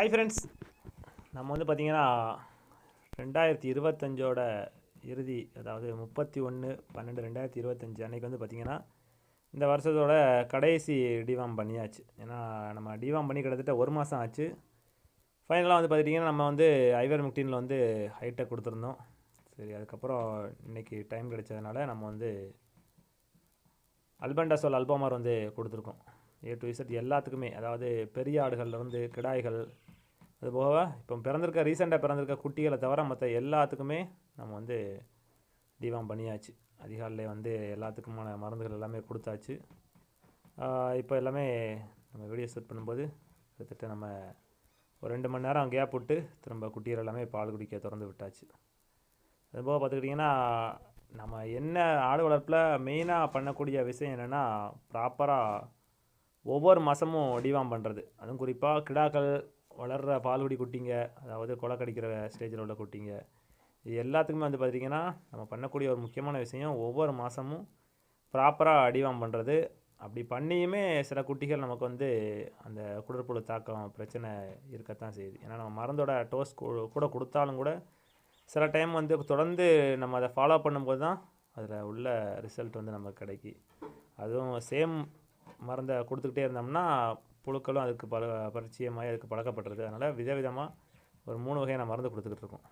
Hi friends நம்ம வந்து பார்த்திங்கன்னா ரெண்டாயிரத்தி இருபத்தஞ்சோட இறுதி அதாவது முப்பத்தி ஒன்று பன்னெண்டு ரெண்டாயிரத்தி இருபத்தஞ்சி அன்றைக்கி வந்து பார்த்திங்கன்னா இந்த வருஷத்தோட கடைசி டிவாம் பண்ணியாச்சு. ஏன்னா நம்ம டிவாம் பண்ணி கிட்டத்தட்ட ஒரு மாதம் ஆச்சு. ஃபைனலாக வந்து பார்த்துட்டிங்கன்னா நம்ம வந்து ஐவர் முக்டீனில் வந்து ஹைட்டை கொடுத்துருந்தோம். சரி அதுக்கப்புறம் இன்றைக்கி டைம் கிடைச்சதுனால நம்ம வந்து அல்பண்டாசோல் அல்பாமார் வந்து கொடுத்துருக்கோம். ஏ டு இசட் எல்லாத்துக்குமே அதாவது பெரிய ஆடுகள்லேருந்து கிடாய்கள் அது போக இப்போ பிறந்திருக்க ரீசெண்டாக பிறந்திருக்க குட்டிகளை தவிர மற்ற எல்லாத்துக்குமே நம்ம வந்து டிவாம் பண்ணியாச்சு. அதிகாலையில் வந்து எல்லாத்துக்குமான மருந்துகள் எல்லாமே கொடுத்தாச்சு. இப்போ எல்லாமே நம்ம வீடியோ செட் பண்ணும்போது கிட்டத்தட்ட நம்ம ஒரு ரெண்டு மணி நேரம் கேப் விட்டு திரும்ப குட்டிகள் எல்லாமே பால் குடிக்க திறந்து விட்டாச்சு. அதுபோக பார்த்துக்கிட்டிங்கன்னா நம்ம என்ன ஆடு வளர்ப்பில் மெயினாக பண்ணக்கூடிய விஷயம் என்னென்னா ப்ராப்பராக ஒவ்வொரு மாதமும் டிவாம் பண்ணுறது அதுவும் குறிப்பாக கிடாக்கள் வளர்கிற பால்குடி குட்டிங்க அதாவது கொலை கடிக்கிற ஸ்டேஜில் உள்ள குட்டிங்க. இது எல்லாத்துக்குமே வந்து பார்த்திங்கன்னா நம்ம பண்ணக்கூடிய ஒரு முக்கியமான விஷயம் ஒவ்வொரு மாதமும் ப்ராப்பராக அடிவாம் பண்ணுறது அப்படி பண்ணியுமே சில குட்டிகள் நமக்கு வந்து அந்த குடற்புழு தாக்கம் பிரச்சனை இருக்கத்தான் செய்யுது. ஏன்னா நம்ம மருந்தோட டோஸ் கூட கொடுத்தாலும் கூட சில டைம் வந்து தொடர்ந்து நம்ம அதை ஃபாலோ பண்ணும்போது தான் அதில் உள்ள ரிசல்ட் வந்து நமக்கு கிடைக்கி அதுவும் சேம் மருந்தை கொடுத்துக்கிட்டே இருந்தோம்னா புழுக்களும் அதுக்கு பல பரிச்சயமாகி அதுக்கு பழக்கப்பட்டிருக்கு அதனால் விதவிதமாக ஒரு மூணு வகையான மருந்து கொடுத்துக்கிட்டு இருக்கோம்.